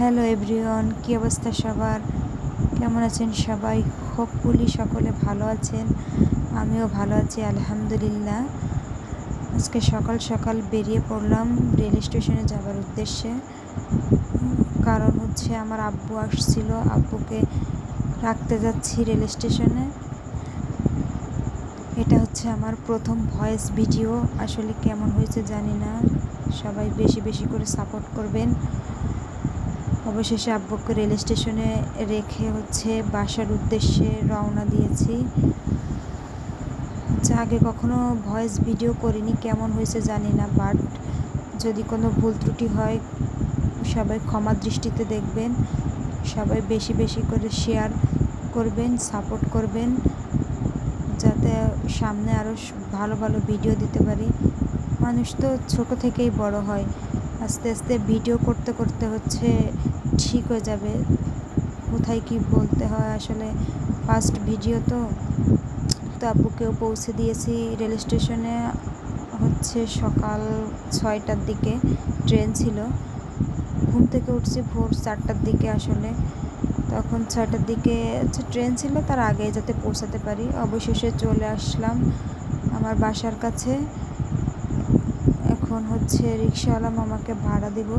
Hello everyone, কী অবস্থা সবার? কেমন আছেন সবাই? হোপফুলি সকলে ভালো আছেন। আমিও ভালো আছি, আলহামদুলিল্লাহ। আজকে সকাল সকাল বেরিয়ে পড়লাম রেল স্টেশনে যাবার উদ্দেশ্যে। কারণ হচ্ছে আমার আব্বু আসছিল, আব্বুকে রাখতে যাচ্ছি রেল স্টেশনে। এটা হচ্ছে আমার প্রথম ভয়েস ভিডিও। আসলে কেমন হয়েছে জানি না। সবাই বেশি বেশি করে সাপোর্ট করবেন। অবশেষে আব্বুকে রেল স্টেশনে রেখে হচ্ছে বাসার উদ্দেশ্যে রওনা দিয়েছি। যা আগে কখনো ভয়েস ভিডিও করিনি, কেমন হয়েছে জানি না, বাট যদি কোনো ভুল ত্রুটি হয়, সবাই ক্ষমা দৃষ্টিতে দেখবেন। সবাই বেশি বেশি করে শেয়ার করবেন সাপোর্ট করবেন, যাতে সামনে আরও ভালো ভালো ভিডিও দিতে পারি। মানুষ তো ছোট থেকেই বড় হয়। আস্তে আস্তে ভিডিও করতে করতে হচ্ছে ঠিক হয়ে যাবে। কোথায় কি বলতে হয় আসলে? ফার্স্ট ভিডিও তো। তো আব্বুকেও পৌঁছে দিয়েছি রেল স্টেশনে। হচ্ছে সকাল ছয়টার দিকে ট্রেন ছিল। ঘুম থেকে উঠছি ভোর চারটার দিকে আসলে। তখন ছয়টার দিকে হচ্ছে ট্রেন ছিল তার আগে যাতে পৌঁছাতে পারি। অবশেষে চলে আসলাম আমার বাসার কাছে। এখন হচ্ছে রিক্সাওয়ালা মামাকে ভাড়া দিব।